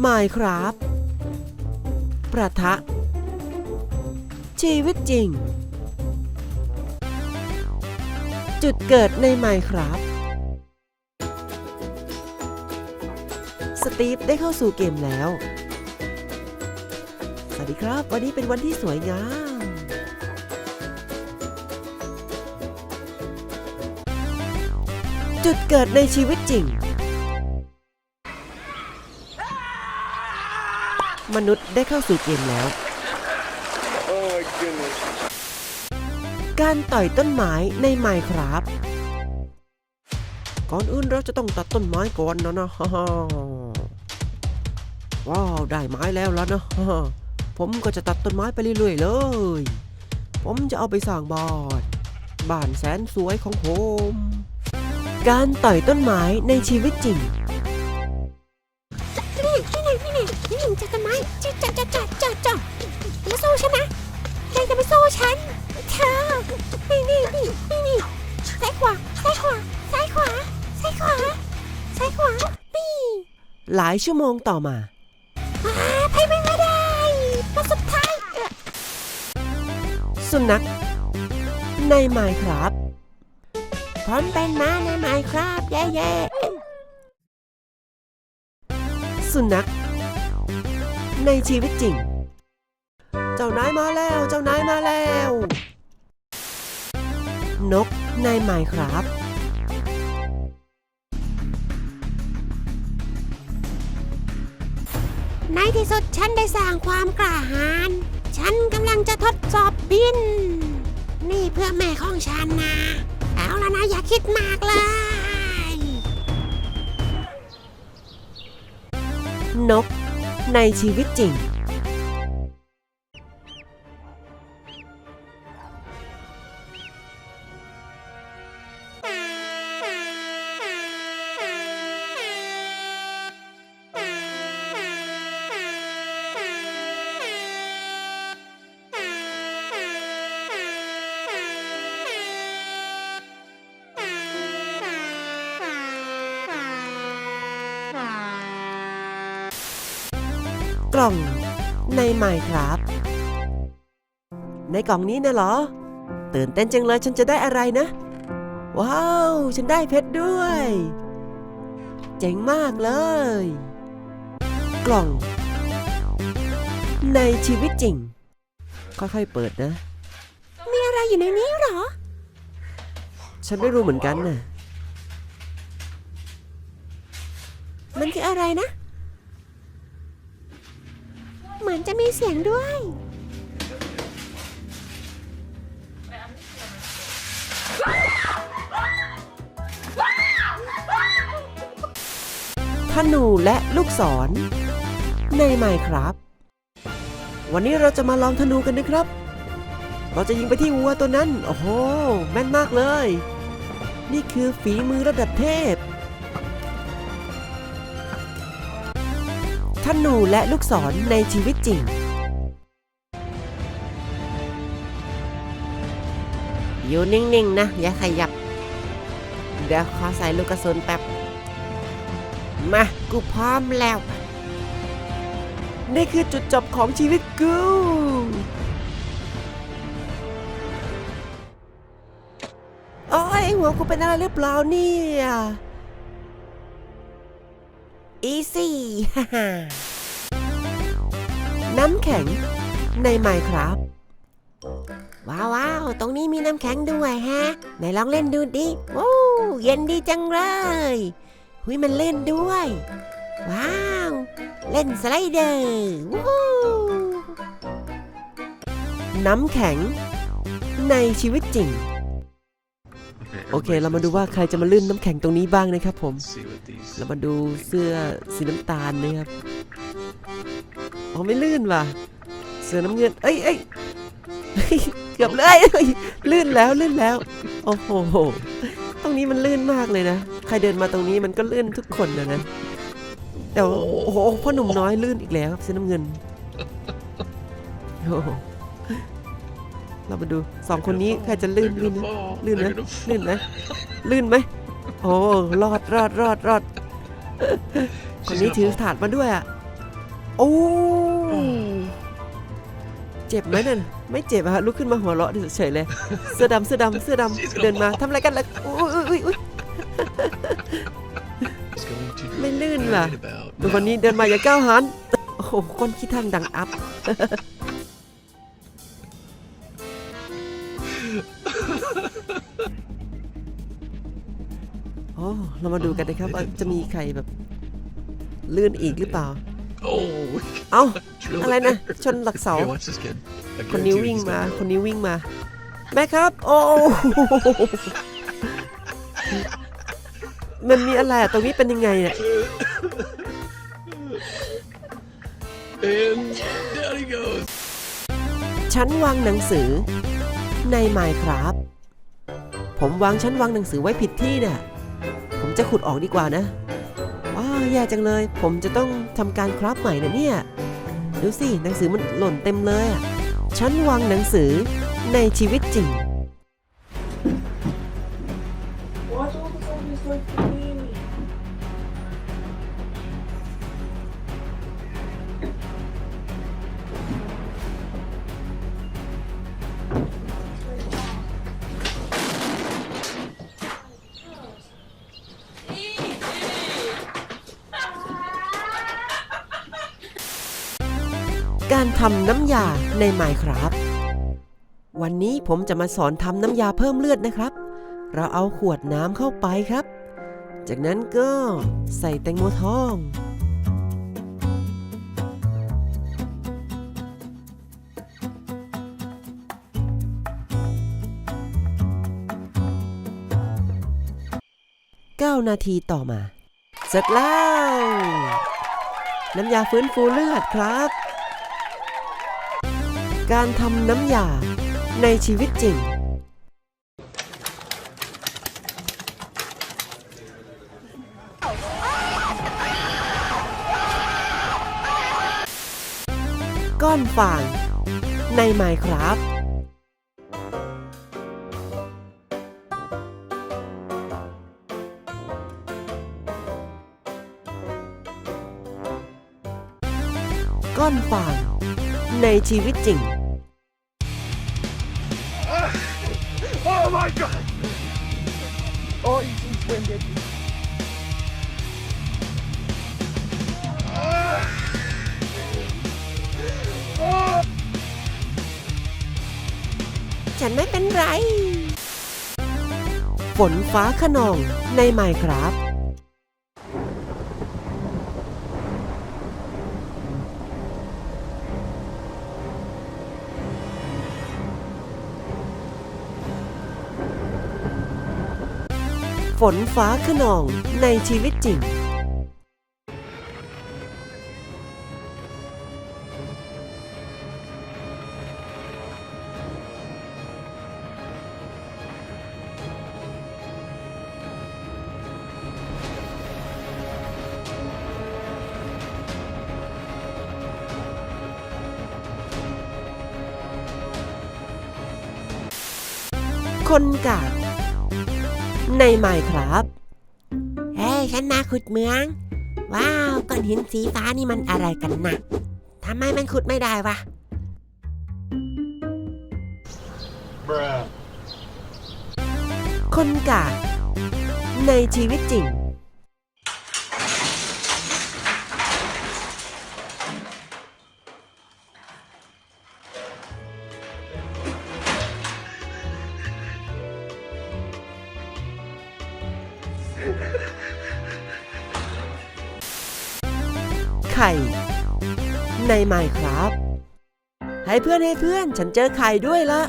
ไมครับ ประทะ ชีวิตจริง จุดเกิดในไมครับ สตีฟได้เข้าสู่เกมแล้ว สวัสดีครับ วันนี้เป็นวันที่สวยงามจุดเกิดในชีวิตจริง มนุษย์ได้เข้าสู่เกมแล้ว Oh การต่อยต้นไม้ในไมครับ ก่อนอื่นเราจะต้องตัดต้นไม้ก่อนนะนะว้าวได้ไม้แล้วแล้วนะผมก็จะตัดต้นไม้ไปเรื่อยๆเลย ผมจะเอาไปสร้างบ้านบ้านแสนสวยของผม การต่อยต้นไม้ในชีวิตจริง จัดจัดจัดจัดจัดจัดมาสู้ฉันนะใครจะไมาสู้ฉันเธอนี่นี่นี่นี่นี่ซ้ายขวาซ้ายขวาซ้ายขวาซ้ายขวาซ้ายขวานี่หลายชั่วโมงต่อมามาไปไม่ได้มาสุดท้าย สุนัขในไมครับผมเป็นม้าในไมครับเย่เย่สุนัข ในชีวิตจริง เจ้านายมาแล้ว เจ้านายมาแล้ว นกในไมครับในที่สุดฉันได้สร้างความกล้าหาญ ฉันกำลังจะทดสอบบิน นี่เพื่อแม่ของฉันนะ เอาละนะอย่าคิดมากเลย นก ในชีวิตจริง กล่องในไมครับ ในกล่องนี้นะเหรอ ตื่นเต้นจังเลยฉันจะได้อะไรนะ ว้าว ฉันได้เพชรด้วย เจ๋งมากเลย กล่อง ในชีวิตจริง ค่อยๆเปิดนะ มีอะไรอยู่ในนี้เหรอ ฉันไม่รู้เหมือนกันน่ะมันคืออะไรนะ เหมือนจะมีเสียงด้วย ธนูและลูกศร ในไมครับ วันนี้เราจะมาลองธนูกันนะครับ เราจะยิงไปที่วัวตัวนั้น โอ้โห แม่นมากเลย นี่คือฝีมือระดับเทพ ธนูและลูกศรในชีวิตจริง อยู่นิ่งๆนะ อย่าขยับ เดี๋ยวขอใส่ลูกกระสุนแป๊บ มา กูพร้อมแล้ว นี่คือจุดจบของชีวิตกูโอ้ยหัวกูเป็นอะไรหรือเปล่าเนี่ย อีซี่น้ำแข็งในไมครับว้าวว้าวตรงนี้มีน้ำแข็งด้วยฮะ ไหนลองเล่นดูดิว้าวเย็นดีจังเลยหุยมันเล่นด้วย ว้าว เล่นสไลเดอร์ว้าวน้ำแข็งในชีวิตจริง โอเค เรามาดูว่าใครจะมาลื่นน้ำแข็งตรงนี้บ้างนะครับผม see what these. เรามาดูเสื้อสีน้ำตาลนะครับอ๋อไม่ลื่นว่ะ เสื้อน้ำเงิน เอ้ยเอ้ยเฮ้ยเกือบเลยเอ้ยลื่นแล้วลื่นแล้ว โอ้โห ตรงนี้มันลื่นมากเลยนะ ใครเดินมาตรงนี้มันก็ลื่นทุกคนนะนะแต่ว่าโอ้โหพ่อหนุ่มน้อยลื่นอีกแล้วครับเสื้อน้ำเงินโอ้โห เรามาดูสองคนนี้ใครจะลื่นลื่นนะลื่นไหมลื่นไหมลื่นไหมโอ้รอดรอดรอดรอดคนนี้ถือถาดมาด้วยอะโอ้เจ็บไหมนั่นไม่เจ็บอะฮะลุกขึ้นมาหัวเราะเฉยๆเลยเสื้อดำเสื้อดำเสื้อดำเดินมาทำอะไรกันล่ะอุ้ยอุ้ยอุ้ยอุ้ย It's going to May drive ลื่น me ว่ะ right about ดูคนนี้เดินมาอย่าก้าวหันโอ้โหก้นขี้ทางดังอัพ อ้เรามาดูกันนะครับว่าจะมีใครแบบลื่นอีกหรือเปล่า Oh, เอ้า drill อะไร it นะ there. ชนหลักเสา Here, watch this kid. I คนนี้ guarantee you วิ่ง he's มา not คนนี้วิ่งมา แม่ครับ โอ้ มันมีอะไรอะตรงนี้เป็นยังไงเนี่ย And down he goes. ชั้นวางหนังสือในไมครับผมวางชั้นวางหนังสือไว้ผิดที่น่ะ ผมจะขุดออกดีกว่านะ ว้าแย่จังเลย ผมจะต้องทำการคราฟใหม่นะเนี่ย ดูสิหนังสือมันหล่นเต็มเลยอะชั้นวางหนังสือในชีวิตจริง การทำน้ำยาในไมครับ วันนี้ผมจะมาสอนทำน้ำยาเพิ่มเลือดนะครับ เราเอาขวดน้ำเข้าไปครับ จากนั้นก็ใส่แตงโมทอง 9 นาทีต่อมา เสร็จแล้ว น้ำยาฟื้นฟูเลือดครับ การทำน้ำยาในชีวิตจริง ก้อนฟางในไมครับก้อนฟาง ในชีวิตจริง Oh my god! Oh, he's winded. ฉันไม่เป็นไร ฝนฟ้าขนองในไมครับ นฟ้าขนองในชีวิตจริง คนกาก ในไมครับ เฮ้ยฉันมาขุดเมือง ว้าวก้อนหินสีฟ้านี่มันอะไรกันนะทำไมมันขุดไม่ได้วะ Bruh. คนกากในชีวิตจริง ไข่ ในไมครับ ให้เพื่อนให้เพื่อนฉันเจอไข่ด้วยละ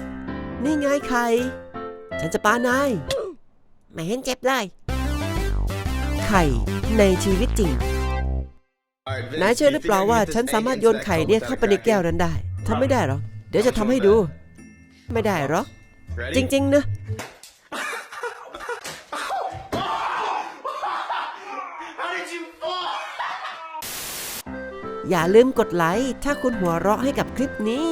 นี่ไงไข่ ฉันจะปานาย ไม่เห็นเจ็บเลย ไข่ในชีวิตจริง นายเชื่อหรือเปล่าว่าฉันสามารถโยนไข่เนี่ยเข้าไปในแก้วนั้นได้ทำไม่ได้หรอ เดี๋ยวจะทำให้ดู ไม่ได้หรอ จริง ๆ นะ อย่าลืมกดไลค์ถ้าคุณหัวเราะให้กับคลิปนี้